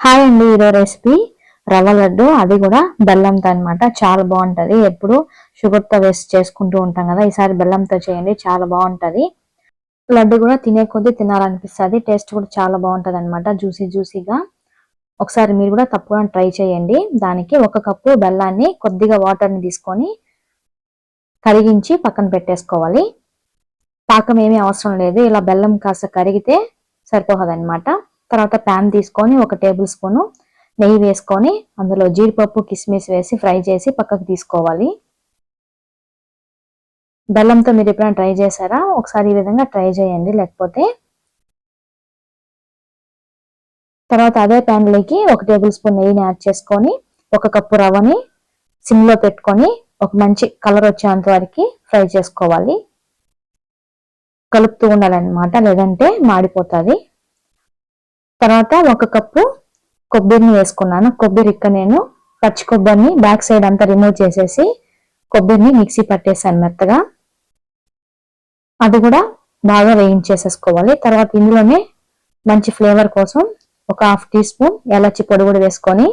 Hi అండి ఈరో recipe. రవ్వ లడ్డు అది కూడా బెల్లంతో అనమాట చాలా బాగుంటుంది. ఎప్పుడు షుగర్తో వేస్ట్ చేసుకుంటూ ఉంటాం కదా ఈసారి బెల్లంతో చేయండి చాలా బాగుంటుంది. లడ్డు కూడా తినే కొద్దీ తినాలనిపిస్తుంది టేస్ట్ కూడా చాలా బాగుంటుంది అనమాట జ్యూసీ జ్యూసీగా. ఒకసారి మీరు కూడా తప్పుగా ట్రై చేయండి. దానికి ఒక కప్పు బెల్లాన్ని కొద్దిగా వాటర్ని తీసుకొని కరిగించి పక్కన పెట్టేసుకోవాలి. పాకం ఏమీ అవసరం లేదు ఇలా బెల్లం కాస్త కరిగితే సరిపోతుంది తర్వాత ప్యాన్ తీసుకొని ఒక టేబుల్ స్పూన్ నెయ్యి వేసుకొని అందులో జీడిపప్పు కిస్మిస్ వేసి ఫ్రై చేసి పక్కకు తీసుకోవాలి. బెల్లంతో మీరు ఎప్పుడైనా ట్రై చేశారా? ఒకసారి ఈ విధంగా ట్రై చేయండి. లేకపోతే తర్వాత అదే ప్యాన్లోకి ఒక టేబుల్ స్పూన్ నెయ్యిని యాడ్ చేసుకొని ఒక కప్పు రవ్వని సిమ్లో పెట్టుకొని ఒక మంచి కలర్ వచ్చేంత వరకు ఫ్రై చేసుకోవాలి. కలుపుతూ ఉండాలన్నమాట. లేదంటే మాడిపోతుంది. తర్వాత ఒక కప్పు కొబ్బరిని వేసుకున్నాను. కొబ్బరి ఇక్క నేను పచ్చి కొబ్బరిని బ్యాక్ సైడ్ అంతా రిమూవ్ చేసేసి కొబ్బరిని మిక్సీ పట్టేసాను మెత్తగా. అది కూడా బాగా వేయించేసేసుకోవాలి. తర్వాత ఇందులోనే మంచి ఫ్లేవర్ కోసం ఒక హాఫ్ టీ స్పూన్ ఎలాచి పొడి కూడా వేసుకొని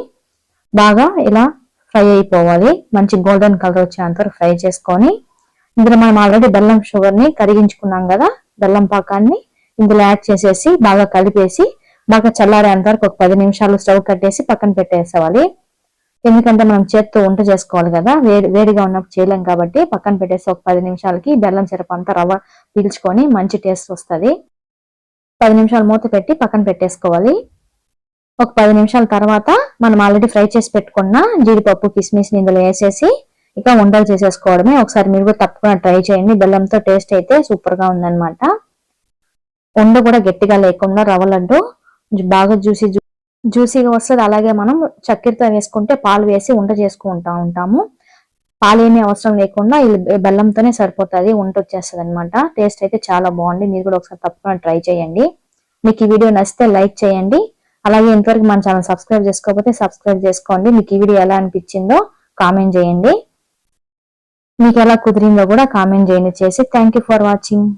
బాగా ఇలా ఫ్రై అయిపోవాలి. మంచి గోల్డెన్ కలర్ వచ్చేంత ఫ్రై చేసుకొని ఇందులో మనం ఆల్రెడీ బెల్లం షుగర్ని కరిగించుకున్నాం కదా బెల్లం పాకాన్ని ఇందులో యాడ్ చేసేసి బాగా కలిపేసి బాగా చల్లారేంత వరకు ఒక పది నిమిషాలు స్టవ్ కట్టేసి పక్కన పెట్టేసేవాలి ఎందుకంటే మనం చేత్తో వంట చేసుకోవాలి కదా వేడి వేడిగా ఉన్నప్పుడు చేయలేం కాబట్టి పక్కన పెట్టేసి ఒక పది నిమిషాలకి బెల్లం సిరప్ అంతా రవ్వ పీల్చుకొని మంచి టేస్ట్ వస్తుంది. పది నిమిషాలు మూత పెట్టి పక్కన పెట్టేసుకోవాలి. ఒక పది నిమిషాల తర్వాత మనం ఆల్రెడీ ఫ్రై చేసి పెట్టుకున్న జీడిపప్పు కిస్మిస్ ఇందులో వేసేసి ఇక ఉండలు చేసేసుకోవడమే. ఒకసారి మీరు కూడా తప్పకుండా ట్రై చేయండి. బెల్లంతో టేస్ట్ అయితే సూపర్గా ఉందన్నమాట. ఉండ కూడా గట్టిగా లేకుండా రవ్వ లడ్డు బాగా జ్యూసీ జ్యూసీగా వస్తుంది. అలాగే మనం చక్కెరతో వేసుకుంటే పాలు వేసి వంట చేసుకుంటా ఉంటాము. పాలు ఏమీ అవసరం లేకుండా బెల్లంతోనే సరిపోతుంది వంట వచ్చేస్తుంది అనమాట టేస్ట్ అయితే చాలా బాగుంది. మీరు కూడా ఒకసారి తప్పకుండా ట్రై చేయండి. మీకు ఈ వీడియో నచ్చితే లైక్ చేయండి. అలాగే ఇంతవరకు మన ఛానల్ సబ్స్క్రైబ్ చేసుకోకపోతే సబ్స్క్రైబ్ చేసుకోండి. మీకు ఈ వీడియో ఎలా అనిపించిందో కామెంట్ చేయండి. మీకు ఎలా కుదిరిందో కూడా కామెంట్ చేయండి. చేసి థ్యాంక్ ఫర్ వాచింగ్.